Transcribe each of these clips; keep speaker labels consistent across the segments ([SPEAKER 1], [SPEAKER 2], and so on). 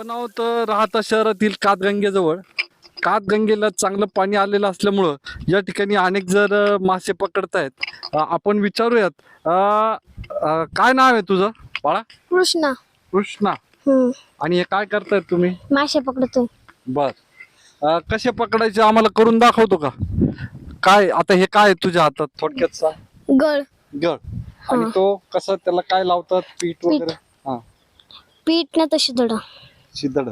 [SPEAKER 1] आपण आहोत राहता शहरातील कातगंगेजवळ. कातगंगेला चांगलं पाणी आलेलं असल्यामुळं या ठिकाणी अनेक जर मासे पकडतायत. आपण विचारूयात. अ, अ, काय नाव आहे तुझं? बाळा?
[SPEAKER 2] कृष्णा.
[SPEAKER 1] कृष्णा.
[SPEAKER 2] हम्म.
[SPEAKER 1] आणि हे काय करतायत तुम्ही?
[SPEAKER 2] मासे पकडतोय.
[SPEAKER 1] बर. अ, कसे पकडायचे आम्हाला करून दाखवतो का? काय आता हे काय आहे तुझ्या हातात? थोडक्यात
[SPEAKER 2] गळ.
[SPEAKER 1] गळ. आणि तो कसा त्याला काय लावतात? पीठ वगैरे? हा.
[SPEAKER 2] पीठ ना तशी दड
[SPEAKER 1] शिदड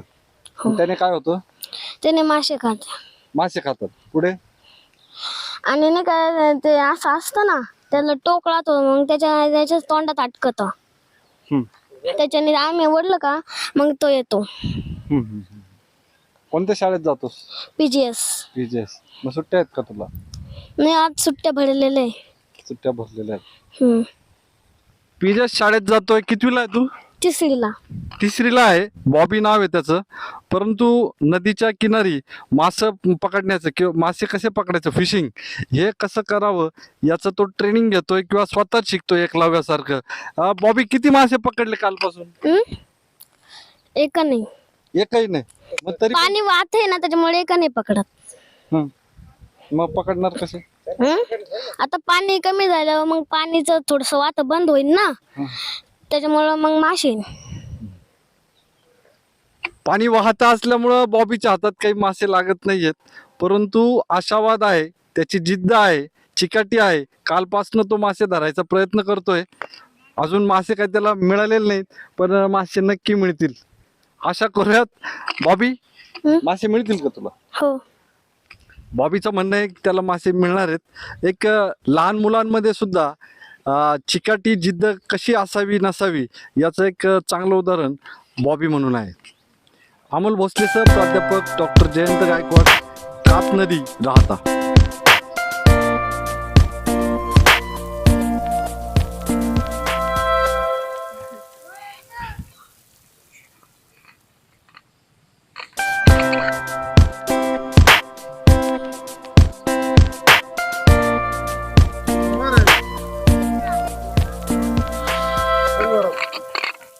[SPEAKER 1] त्याने काय होतं?
[SPEAKER 2] त्याने मासे खात.
[SPEAKER 1] मासे खातात. पुढे?
[SPEAKER 2] आणि नाही काय ते असं असतं ना त्याला टोक राहतो मग त्याच्या त्याच्या तोंडात अटकत.
[SPEAKER 1] हम्म.
[SPEAKER 2] त्याच्याने आम्ही ओढलं का मग तो येतो.
[SPEAKER 1] हम्म, हम्म, हम्म. कोणत्या शाळेत जातोस?
[SPEAKER 2] पीजीएस
[SPEAKER 1] पीजीएस मग सुट्ट्या आहेत का तुला?
[SPEAKER 2] नाही आज सुट्ट्या भरलेल्या आहे
[SPEAKER 1] सुट्ट्या भरलेल्या आहेत.
[SPEAKER 2] हम्म.
[SPEAKER 1] पीजीएस शाळेत जातोय कितवीला आहे तू?
[SPEAKER 2] तिसरीला.
[SPEAKER 1] तिसरीला आहे. बॉबी नाव आहे त्याचं. परंतु नदीच्या किनारी मासं पकडण्याचं किंवा मासे कसे पकडायचं फिशिंग हे कसं करावं याचं तो ट्रेनिंग घेतोय किंवा स्वतःच शिकतोय एकलव्यासारखं बॉबी किती मासे पकडले कालपासून?
[SPEAKER 2] एका नाही.
[SPEAKER 1] एकही नाही. मग तरी पण-
[SPEAKER 2] वाहत आहे ना त्याच्यामुळे एका नाही पकडत.
[SPEAKER 1] हं. मग पकडणार कसे?
[SPEAKER 2] आता पाणी कमी झालं मग पाणीचं थोडस वात बंद होईल ना. त्याच्यामुळं मग मासे.
[SPEAKER 1] पाणी वाहत असल्यामुळं बॉबीच्या हातात काही मासे लागत नाहीयेत. परंतु आशावाद आहे त्याची जिद्द आहे चिकाटी आहे. कालपासनं तो मासे धरायचा प्रयत्न करतोय. अजून मासे काही त्याला मिळालेले नाहीत पण मासे नक्की मिळतील. आशा करूयात. बॉबी
[SPEAKER 2] हं?
[SPEAKER 1] मासे मिळतील का तुला?
[SPEAKER 2] हो.
[SPEAKER 1] बॉबीचं म्हणणं आहे की त्याला मासे मिळणार आहेत. एक अं, लहान मुलांमध्ये सुद्धा चिकाटी जिद्द कशी असावी नसावी याचं एक चांगलं उदाहरण बॉबी म्हणून आहे. अमोल भोसले सर प्राध्यापक डॉक्टर जयंत गायकवाड कात नदी राहता.